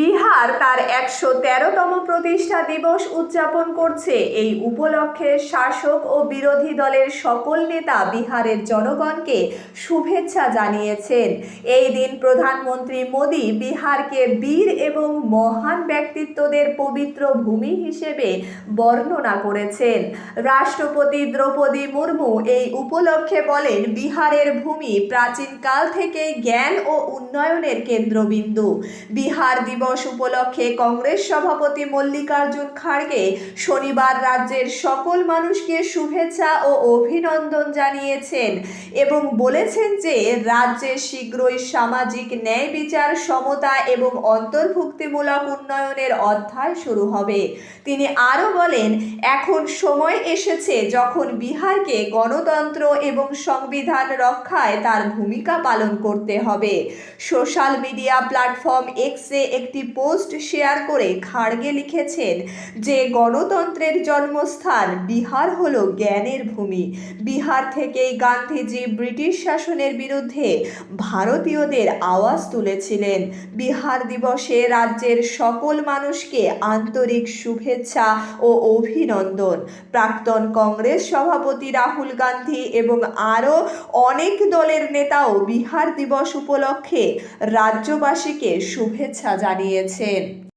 ബീഹാർ বিহার তার একশো তেরোতম প্রতিষ্ঠা দিবস উদযাপন করছে। এই উপলক্ষে শাসক ও বিরোধী দলের সকল নেতা বিহারের জনগণকে শুভেচ্ছা জানিয়েছেন। এই দিন প্রধানমন্ত্রী মোদী বিহারকে বীর এবং মহান ব্যক্তিত্বদের পবিত্র ভূমি হিসেবে বর্ণনা করেছেন। রাষ্ট্রপতি দ্রৌপদী মুর্মু এই উপলক্ষে বলেন, বিহারের ভূমি প্রাচীনকাল থেকে জ্ঞান ও উন্নয়নের কেন্দ্রবিন্দু। বিহার দিবস উপলক্ষে কংগ্রেস সভাপতি মল্লিকার্জুন খাড়গে শনিবার রাজ্যের সকল মানুষকে শুভেচ্ছা ও অভিনন্দন জানিয়েছেন এবং বলেছেন যে রাজ্যে শীঘ্রই সামাজিক ন্যায় বিচার, সমতা এবং অন্তর্ভুক্তিমূলক উন্নয়নের অধ্যায় শুরু হবে। তিনি আরও বলেন, এখন সময় এসেছে যখন বিহারকে গণতন্ত্র এবং সংবিধান রক্ষায় তার ভূমিকা পালন করতে হবে। সোশ্যাল মিডিয়া প্ল্যাটফর্ম এক্সে একটি পোস্ট শেয়ার করে খাড়গে লিখেছেন যে গণতন্ত্রের জন্মস্থান বিহার হলো জ্ঞানের ভূমি। বিহার থেকেই গান্ধীজি ব্রিটিশ শাসনের বিরুদ্ধে ভারতীয়দের আওয়াজ তুলেছিলেন। বিহার দিবসে রাজ্যের সকল মানুষকে আন্তরিক শুভেচ্ছা ও অভিনন্দন। প্রাক্তন কংগ্রেস সভাপতি রাহুল গান্ধী এবং আরও অনেক দলের নেতাও বিহার দিবস উপলক্ষে রাজ্যবাসীকে শুভেচ্ছা জানিয়েছেন